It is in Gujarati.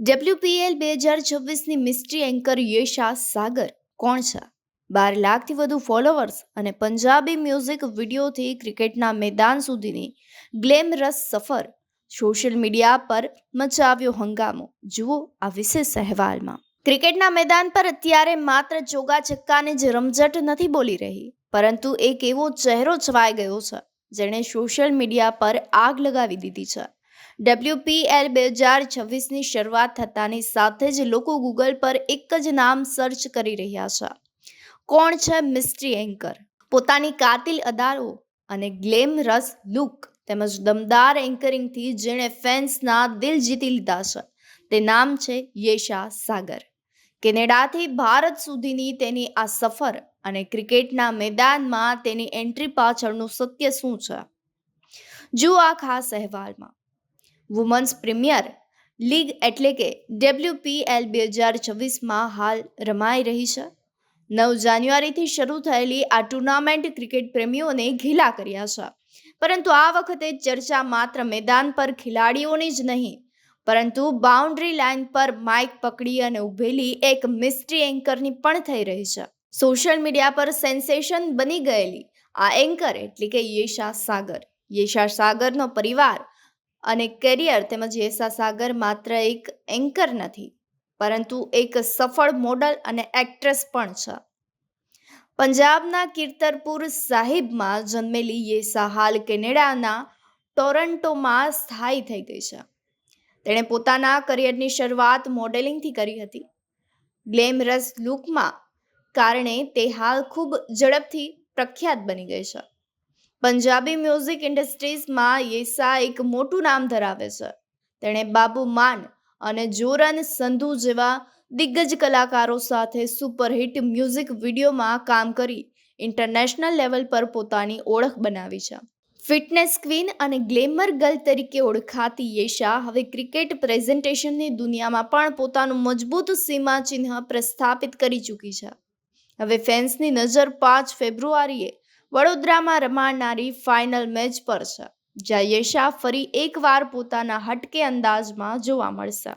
ડબ્લ્યુપીએલ બે હજાર છવ્વીસની મિસ્ટ્રી એન્કર યેશા સાગર. કોણ છે? બાર લાખથી વધુ ફોલોવર્સ અને પંજાબી મ્યુઝિક વિડીયોથી ક્રિકેટના મેદાન સુધીની ગ્લેમરસ સફર સોશિયલ મીડિયા પર મચાવ્યો હંગામો. જુઓ આ વિશેષ અહેવાલમાં. ક્રિકેટના મેદાન પર અત્યારે માત્ર ચોગા છક્કાની જ રમઝટ નથી બોલી રહી, પરંતુ એક એવો ચહેરો છવાઈ ગયો છે, જેણે સોશિયલ મીડિયા પર આગ લગાવી દીધી છે. ડબ્લ્યુપીએલ બે હજાર છવ્વીસની શરૂઆત થતાની સાથે જ લોકો ગૂગલ પર એક જ નામ સર્ચ કરી રહ્યા છે. કોણ છે મિસ્ટ્રી એન્કર પોતાની કાતિલ અદારો અને ગ્લેમરસ લુક તેમજ દમદાર એન્કરિંગથી જેણે ફેન્સના દિલ જીતી લીધા છે. તે નામ છે યેશા સાગર. કેનેડાથી ભારત સુધીની તેની આ સફર અને ક્રિકેટના મેદાનમાં તેની એન્ટ્રી પાછળનું સત્ય શું છે? જુઓ આ ખાસ અહેવાલમાં. વુમન્સ પ્રીમિયર લીગ એટલે કે ડબ્લ્યુપીએલ બે હજાર છવ્વીસમાં હાલ રમાઈ રહી છે. નવ જાન્યુઆરીથી શરૂ થયેલી આ ટુર્નામેન્ટ ક્રિકેટ પ્રેમીઓને ઘીલા કર્યા છે. પરંતુ આ વખતે ચર્ચા માત્ર મેદાન પર ખેલાડીઓની જ નહીં, પરંતુ બાઉન્ડ્રી લાઇન પર માઇક પકડી અને ઊભેલી એક મિસ્ટ્રી એન્કરની પણ થઈ રહી છે. સોશિયલ મીડિયા પર સેન્સેશન બની ગયેલી આ એન્કર એટલે કે યેશા સાગર. યેશા સાગરનો પરિવાર અને કેરિયર તેમજ યશા સાગર માત્ર એક એન્કર નથી, પરંતુ એક સફળ મોડલ અને એક્ટ્રેસ પણ છે. પંજાબના કીર્તરપુર સાહિબમાં જન્મેલી યેસા હાલ કેનેડાના ટોરન્ટોમાં સ્થાયી થઈ ગઈ છે. તેણે પોતાના કરિયરની શરૂઆત મોડેલિંગથી કરી હતી. ગ્લેમરસ લુકમાં કારણે તે હાલ ખૂબ ઝડપથી પ્રખ્યાત બની ગઈ છે. પંજાબી મ્યુઝિક ઇન્ડસ્ટ્રીઝમાં યેસા એક મોટું નામ ધરાવે છે. તેણે બાબુ માન અને જોરન સંધુ જેવા દિગ્ગજ કલાકારો સાથે સુપરહિટ મ્યુઝિક વિડીયોમાં કામ કરી ઇન્ટરનેશનલ લેવલ પર પોતાની ઓળખ બનાવી છે. ફિટનેસ ક્વીન અને ગ્લેમર ગર્લ તરીકે ઓળખાતી યેશા હવે ક્રિકેટ પ્રેઝન્ટેશનની દુનિયામાં પણ પોતાનું મજબૂત સીમાચિહ્ન પ્રસ્થાપિત કરી ચૂકી છે. હવે ફેન્સની નજર પાંચ ફેબ્રુઆરીએ વડોદરામાં રમાનારી ફાઇનલ મેચ પર છે. જ્યાં યેશા ફરી એકવાર પોતાના હટકે અંદાજમાં જોવા મળશે.